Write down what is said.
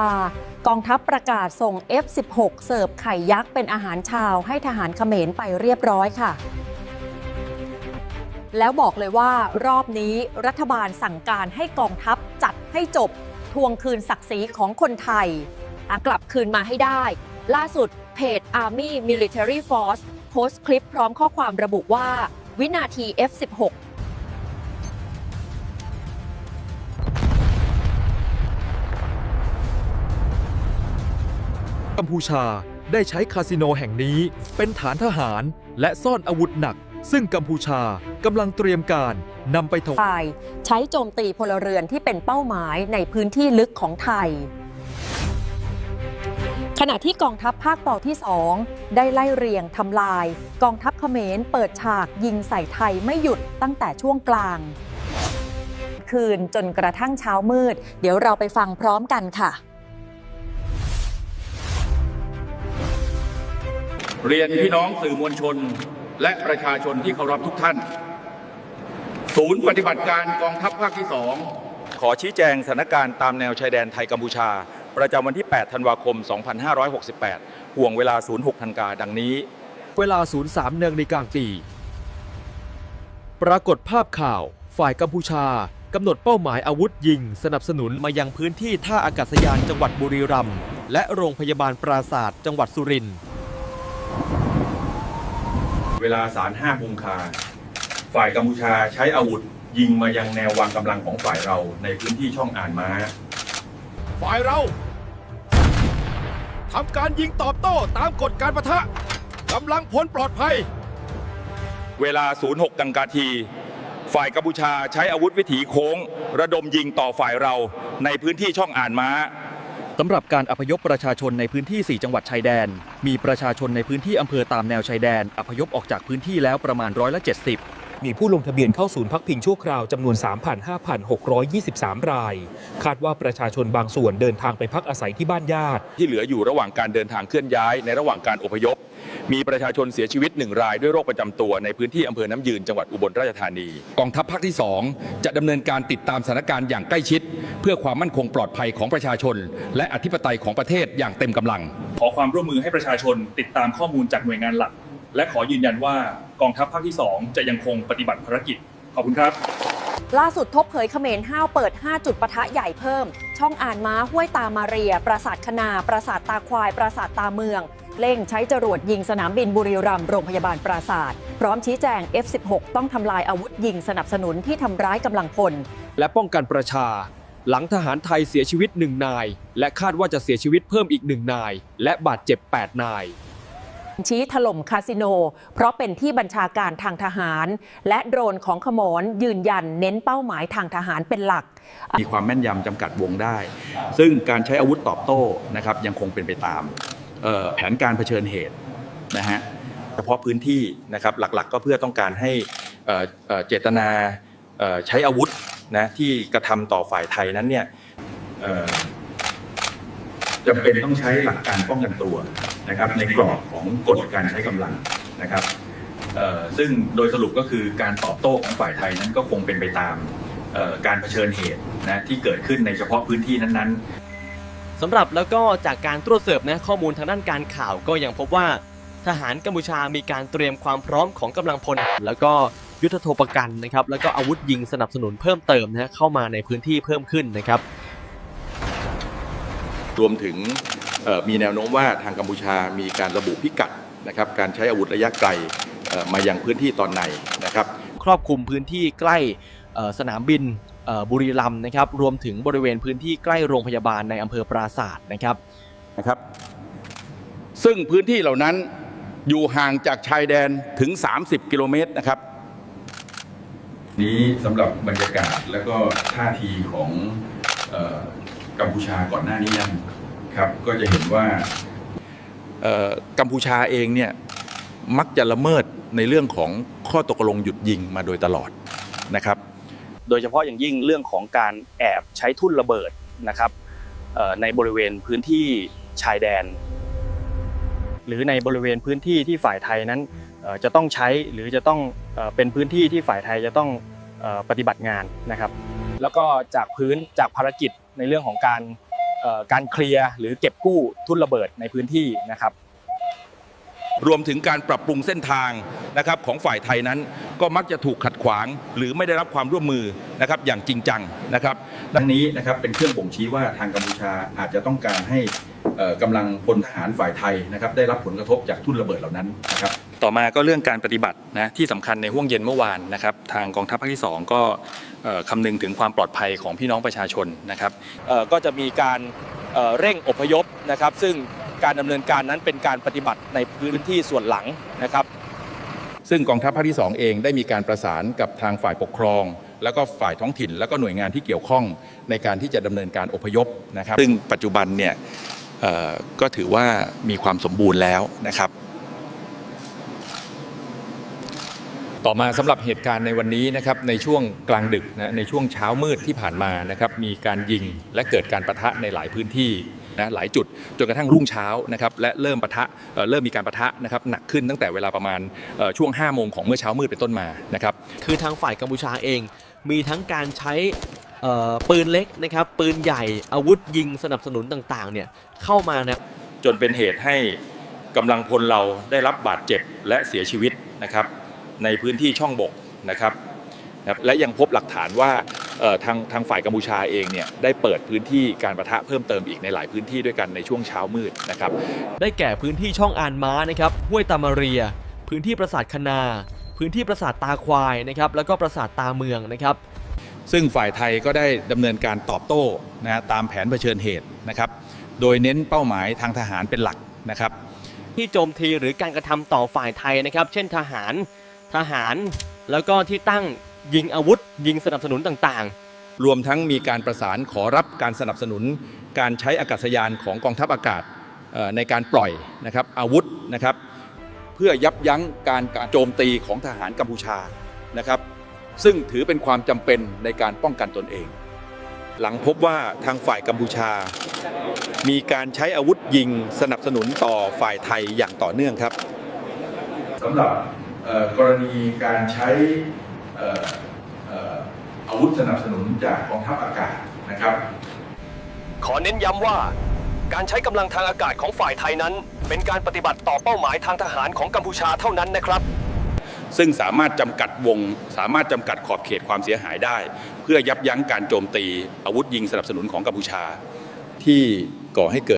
ปา กองทัพประกาศส่ง F16 เสิร์ฟไข่ยักษ์เป็นอาหารชาวให้ทหารเขมรไปเรียบร้อยค่ะ แล้วบอกเลยว่ารอบนี้รัฐบาลสั่งการให้กองทัพจัดให้จบ ทวงคืนศักดิ์ศรีของคนไทยกลับคืนมาให้ได้ ล่าสุดเพจ Army Military Force โพสต์คลิปพร้อมข้อความระบุว่า วินาที F16 กัมพูชาได้ใช้คาสิโนแห่งนี้เป็นฐานทหารและซ่อนอาวุธหนัก ซึ่งกัมพูชากำลังเตรียมการนำไปถวายฝ่ายใช้โจมตีพลเรือนที่เป็นเป้าหมายในพื้นที่ลึกของไทย ขณะที่กองทัพภาคต่อที่2ได้ไล่เรียงทำลาย กองทัพเขมรเปิดฉากยิงใส่ไทยไม่หยุดตั้งแต่ช่วงกลาง คืนจนกระทั่งเช้ามืด เดี๋ยวเราไปฟังพร้อมกันค่ะ เรียนพี่น้องสื่อมวลชน และประชาชนที่เคารพทุกท่าน ศูนย์ปฏิบัติการกองทัพภาคที่สองขอชี้แจงสถานการณ์ตามแนวชายแดนไทยกัมพูชา ประจำวันที่ 8 ธันวาคม 2568 ห่วงเวลา 06ธันกาดังนี้ เวลา 03นาฬิกางตีปรากฏภาพข่าว ฝ่ายกัมพูชากำหนดเป้าหมายอาวุธยิง สนับสนุนมายังพื้นที่ท่าอากาศยานจังหวัดบุรีรัมย์และโรงพยาบาลปราศาสตร์จังหวัดสุรินทร์ เวลาสารห้ากุมภาฝ่ายกัมพูชาใช้อาวุธยิงมายังแนววางกำลังของฝ่ายเราในพื้นที่ช่องอ่านม้า ฝ่ายเราทำการยิงตอบโต้ตามกฎการประทะกำลังพลปลอดภัย เวลา 06กังกาที ฝ่ายกัมพูชาใช้อาวุธวิถีโค้ง ระดมยิงต่อฝ่ายเราในพื้นที่ช่องอ่านม้า สำหรับการอพยพประชาชนในพื้นที่ 4 จังหวัดชายแดน มีประชาชนในพื้นที่อำเภอตามแนวชายแดน อพยพออกจากพื้นที่แล้วประมาณร้อยละ 70 มีผู้ลงทะเบียนเข้าศูนย์พักพิงชั่วคราวจำนวน 3,5623 ราย คาดว่าประชาชนบางส่วนเดินทางไปพักอาศัยที่บ้านญาติ ที่เหลืออยู่ระหว่างการเดินทางเคลื่อนย้ายในระหว่างการอพยพ มีประชาชนเสียชีวิตหนึ่งรายด้วยโรคประจำตัวในพื้นที่อำเภอน้ำยืนจังหวัดอุบลราชธานี กองทัพภาคที่ 2 จะดำเนินการติดตามสถานการณ์อย่างใกล้ชิด เพื่อความมั่นคงปลอดภัยของประชาชน และอธิปไตยของประเทศอย่างเต็มกำลัง ขอความร่วมมือให้ประชาชนติดตามข้อมูลจากหน่วยงานหลัก และขอยืนยันว่ากองทัพภาคที่ 2 จะยังคงปฏิบัติภารกิจขอบคุณครับล่าสุดทบเผยเขมรห้าวเปิด 5 จุดปะทะใหญ่เพิ่ม ช่องอ่านม้าห้วยตามาเรีย ปราสาทคณา ปราสาทตาควาย ปราสาทตาเมือง เร่งใช้จรวดยิงสนามบินบุรีรัมย์โรงพยาบาลปราสาทพร้อมชี้แจง F16 ต้องทำลายอาวุธยิงสนับสนุนที่ทำร้ายกำลังพล และป้องกันประชา หลังทหารไทยเสียชีวิตหนึ่งนาย และคาดว่าจะเสียชีวิตเพิ่มอีกหนึ่งนาย และบาดเจ็บ 8 นาย ชี้ถล่มคาสิโน เพราะเป็นที่บัญชาการทางทหาร และโดรนของขโมนยืนยันเน้นเป้าหมายทางทหารเป็นหลัก มีความแม่นยำจำกัดวงได้ ซึ่งการใช้อาวุธตอบโต้นะครับยังคงเป็นไปตามเอ่อ แผนการเผชิญเหตุนะฮะเฉพาะพื้นที่นะครับหลักๆ ก็เพื่อต้องการให้เเเจตนาใช้อาวุธนะที่กระทำต่อฝ่ายไทยนั้นเนี่ยจำเป็นต้องใช้หลักการป้องกันตัวนะครับ ในกรอบของกฎการใช้กำลังนะครับซึ่งโดยสรุปก็คือการตอบโต้ของฝ่ายไทยนั้นก็คงเป็นไปตามการเผชิญเหตุนะที่เกิดขึ้นในเฉพาะพื้นที่นั้นๆ สำหรับแล้วก็จากการตรวจสอบนะข้อมูลทางด้านการข่าวก็ยังพบว่า ทหารกัมพูชามีการเตรียมความพร้อมของกำลังพล แล้วก็ยุทธโทปกันนะครับแล้วก็อาวุธยิงสนับสนุนเพิ่มเติมนะฮะเข้ามาในพื้นที่เพิ่มขึ้นนะครับ รวมถึงเอ่อมีแนวโน้มว่าทางกัมพูชามีการระบุพิกัดนะครับการใช้อาวุธระยะไกลเอ่อมายังพื้นที่ตอนในนะครับ ครอบคลุมพื้นที่ใกล้เอ่อสนามบินเอ่อ บุรีรัมย์นะครับรวมถึงบริเวณพื้นที่ใกล้โรงพยาบาลในอำเภอปราศาสตร์นะครับนะครับ ซึ่งพื้นที่เหล่านั้นอยู่ห่างจากชายแดนถึง 30 กิโลเมตรนะครับ นี้สำหรับบรรยากาศและก็ท่าทีของเออกัมพูชาก่อนหน้านี้นะครับก็จะเห็นว่าเอ่อกัมพูชาเองเนี่ยมักจะละเมิดในเรื่องของข้อตกลงหยุดยิงมาโดยตลอดนะครับ โดยเฉพาะอย่างยิ่งเรื่องของการแอบใช้ทุ่นระเบิดนะครับในบริเวณพื้นที่ชายแดน หรือในบริเวณพื้นที่ที่ฝ่ายไทยนั้นจะต้องใช้หรือจะต้องเป็นพื้นที่ที่ฝ่ายไทยจะต้องปฏิบัติงานนะครับ แล้วก็จากพื้นจากภารกิจในเรื่องของการการเคลียร์หรือเก็บกู้ทุ่นระเบิดในพื้นที่นะครับ รวมถึงการปรับปรุงเส้นทางนะครับของฝ่ายไทยนั้น ก็มักจะถูกขัดขวาง หรือไม่ได้รับความร่วมมือนะครับอย่างจริงจังนะครับดังนี้นะครับเป็นเครื่องบ่งชี้ว่าทางกัมพูชาอาจจะต้องการให้เอ่อกำลังพลทหารฝ่ายไทยนะครับได้รับผลกระทบจากทุ่นระเบิดเหล่านั้นนะครับต่อมาก็เรื่องการปฏิบัตินะที่สำคัญในห่วงเย็นเมื่อวานนะครับทางกองทัพภาคที่ 2 ก็เอ่อคำนึงถึงความปลอดภัยของพี่น้องประชาชนนะครับเอ่อก็จะมีการเอ่อเร่งอพยพนะครับ ซึ่ง การดำเนินการนั้นเป็นการปฏิบัติในพื้นที่ส่วนหลังนะครับ ซึ่งกองทัพภาคที่ 2 เองได้มีการประสานกับทางฝ่ายปกครอง แล้วก็ฝ่ายท้องถิ่น แล้วก็หน่วยงานที่เกี่ยวข้องในการที่จะดำเนินการอพยพนะครับ ซึ่งปัจจุบันเนี่ยเอ่อก็ถือว่ามีความสมบูรณ์แล้วนะครับต่อมาสำหรับเหตุการณ์ในวันนี้นะครับในช่วงกลางดึกนะในช่วงเช้ามืดที่ผ่านมานะครับมีการยิงและเกิดการประทะในหลายพื้นที่ นะหลายจุดจนกระทั่งรุ่งเช้านะครับและเริ่มประทะเอ่อเริ่มมีการประทะนะครับหนักขึ้นตั้งแต่เวลาประมาณเอ่อช่วง 5 โมงของเมื่อเช้ามืดเป็นต้นมานะครับคือทางฝ่ายกัมพูชาเอง มีทั้งการใช้เอ่อปืนเล็กนะครับปืนใหญ่อาวุธยิงสนับสนุนต่างๆเนี่ยเข้ามานะจนเป็นเหตุให้กำลังพลเราได้รับบาดเจ็บและเสียชีวิตนะครับในพื้นที่ช่องบกนะครับนะครับและยังพบหลักฐานว่าเอ่อ ทางทางฝ่ายกัมพูชาเองเนี่ยได้เปิดพื้นที่การประทะเพิ่มเติมอีกในหลายพื้นที่ด้วยกันในช่วงเช้ามืดนะครับ ได้แก่พื้นที่ช่องอานม้านะครับห้วยตามาเรีย พื้นที่ปราสาทคณา พื้นที่ปราสาทตาควายนะครับแล้วก็ปราสาทตาเมืองนะครับ ซึ่งฝ่ายไทยก็ได้ดำเนินการตอบโต้นะฮะตามแผนเผชิญเหตุนะครับ โดยเน้นเป้าหมายทางทหารเป็นหลักนะครับ ที่โจมตีหรือการกระทำต่อฝ่ายไทยนะครับ เช่นทหารทหารแล้วก็ที่ตั้ง ยิงอาวุธ ยิงสนับสนุนต่างๆ รวมทั้งมีการประสานขอรับการสนับสนุน การใช้อากาศยานของกองทัพอากาศเอ่อในการปล่อยนะครับอาวุธนะครับ เพื่อยับยั้งการการโจมตีของทหารกัมพูชานะครับ ซึ่งถือเป็นความจำเป็นในการป้องกันตนเอง หลังพบว่าทางฝ่ายกัมพูชา มีการใช้อาวุธยิงสนับสนุนต่อฝ่ายไทยอย่างต่อเนื่องครับสำหรับกรณีการใช้ อาวุธสนับสนุนจากกองทัพอากาศนะครับ ขอเน้นย้ำว่าการใช้กำลังทางอากาศของฝ่ายไทยนั้น เป็นการปฏิบัติต่อเป้าหมายทางทหารของกัมพูชาเท่านั้นนะครับ ซึ่งสามารถจำกัดวง สามารถจำกัดขอบเขตความเสียหายได้ เพื่อยับยั้งการโจมตี อาวุธยิงสนับสนุนของกัมพูชาที่ก่อให้เกิด